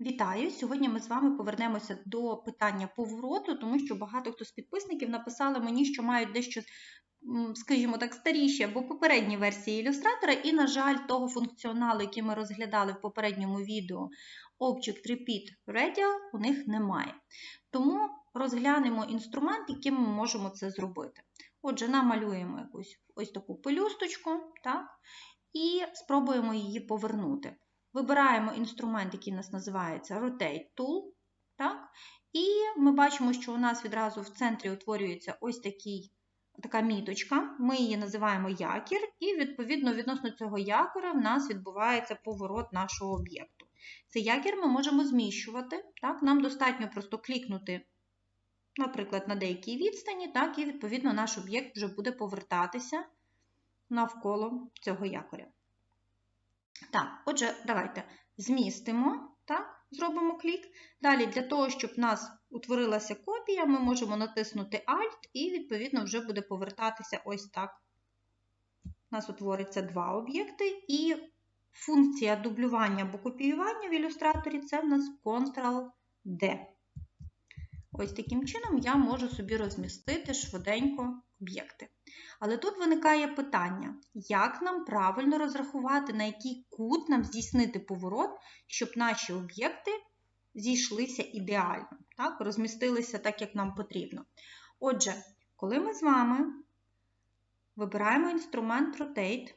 Вітаю! Сьогодні ми з вами повернемося до питання повороту, тому що багато хто з підписників написали мені, що мають дещо, скажімо так, старіші або попередні версії ілюстратора, і, на жаль, того функціоналу, який ми розглядали в попередньому відео Object Repeat Radial, у них немає. Тому розглянемо інструмент, яким ми можемо це зробити. Отже, намалюємо якусь ось таку пелюсточку, так, і спробуємо її повернути. Вибираємо інструмент, який у нас називається Rotate Tool. Так? І ми бачимо, що у нас відразу в центрі утворюється ось такий, така міточка. Ми її називаємо якір, і, відповідно, відносно цього якора в нас відбувається поворот нашого об'єкту. Цей якір ми можемо зміщувати. Так? Нам достатньо просто клікнути, наприклад, на деякій відстані, так? і, відповідно, наш об'єкт вже буде повертатися навколо цього якоря. Так, отже, давайте змістимо, так, зробимо клік. Далі, для того, щоб в нас утворилася копія, ми можемо натиснути Alt і, відповідно, вже буде повертатися ось так. У нас утвориться два об'єкти, і функція дублювання або копіювання в ілюстраторі це в нас Ctrl-D. Ось таким чином я можу собі розмістити швиденько об'єкти. Але тут виникає питання, як нам правильно розрахувати, на який кут нам здійснити поворот, щоб наші об'єкти зійшлися ідеально, так? розмістилися так, як нам потрібно. Отже, коли ми з вами вибираємо інструмент Rotate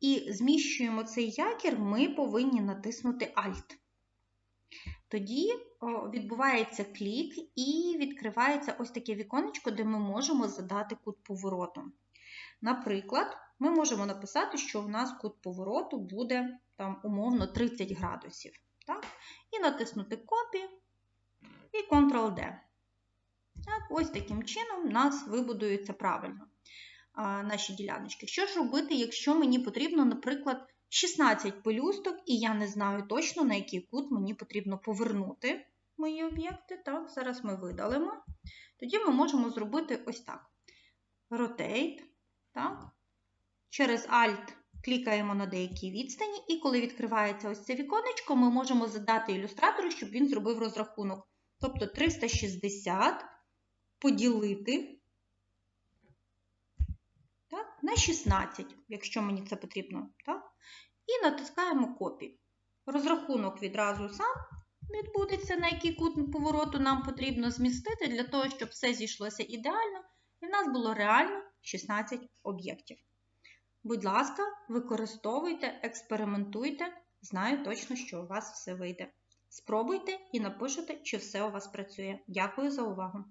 і зміщуємо цей якір, ми повинні натиснути Alt. Тоді відбувається клік і відкривається ось таке віконечко, де ми можемо задати кут повороту. Наприклад, ми можемо написати, що в нас кут повороту буде там, умовно 30 градусів. Так? І натиснути Copy і Ctrl-D. Так, Ось таким чином у нас вибудується правильно а, наші діляночки. Що ж робити, якщо мені потрібно, наприклад, 16 пелюсток, і я не знаю точно, на який кут мені потрібно повернути мої об'єкти. Так, Зараз ми видалимо. Тоді ми можемо зробити ось так. Rotate. так. Через Alt клікаємо на деякій відстані, і коли відкривається ось це віконечко, ми можемо задати ілюстратору, щоб він зробив розрахунок. Тобто 360 поділити так, на 16, якщо мені це потрібно. Так? І натискаємо копі. Розрахунок відразу сам відбудеться, на який кут повороту нам потрібно змістити, для того, щоб все зійшлося ідеально, і в нас було реально 16 об'єктів. Будь ласка, використовуйте, експериментуйте, знаю точно, що у вас все вийде. Спробуйте і напишете, чи все у вас працює. Дякую за увагу!